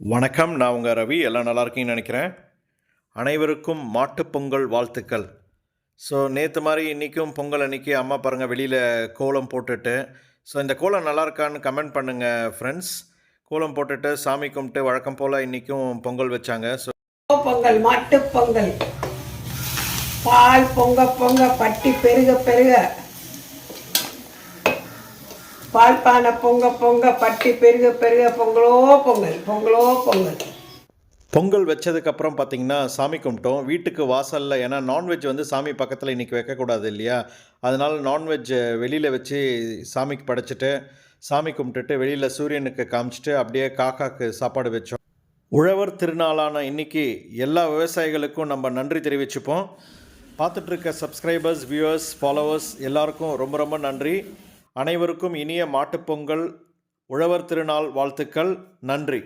வணக்கம் நான் உங்கள் ரவி. எல்லாம் நல்லா இருக்கீங்கன்னு நினைக்கிறேன். அனைவருக்கும் மாட்டுப்பொங்கல் வாழ்த்துக்கள். ஸோ நேற்று மாதிரி இன்றைக்கும் பொங்கல் அன்னைக்கு அம்மா பாருங்கள் வெளியில் கோலம் போட்டுட்டு ஸோ இந்த கோலம் நல்லா இருக்கான்னு கமெண்ட் பண்ணுங்கள் ஃப்ரெண்ட்ஸ் கோலம் போட்டுட்டு சாமி கும்பிட்டு வழக்கம் போல் இன்றைக்கும் பொங்கல் வச்சாங்க ஸோ பொங்கல் மாட்டுப்பொங்கல் பால் பொங்க பொங்க பட்டி பெருக பெருக. பால் பானை பொங்க பொங்க பட்டி பெருக பெருக பொங்கலோ பொங்கல் பொங்கலோ பொங்கல். பொங்கல் வச்சதுக்கப்புறம் பார்த்தீங்கன்னா சாமி கும்பிட்டோம். வீட்டுக்கு வாசலில் ஏன்னா நான்வெஜ் வந்து சாமி பக்கத்தில் இன்றைக்கி வைக்கக்கூடாது இல்லையா? அதனால் நான்வெஜ் வெளியில் வச்சு சாமிக்கு படைச்சிட்டு சாமி கும்பிட்டுட்டு வெளியில் சூரியனுக்கு காமிச்சிட்டு அப்படியே காக்காக்கு சாப்பாடு வச்சோம். உழவர் திருநாளான இன்றைக்கி எல்லா விவசாயிகளுக்கும் நம்ம நன்றி தெரிவிச்சுப்போம். பார்த்துட்ருக்க சப்ஸ்கிரைபர்ஸ் வியூவர்ஸ் ஃபாலோவர்ஸ் எல்லாருக்கும் ரொம்ப ரொம்ப நன்றி. அனைவருக்கும் இனிய மாட்டுப்பொங்கல் உழவர் திருநாள் வாழ்த்துக்கள் நன்றி.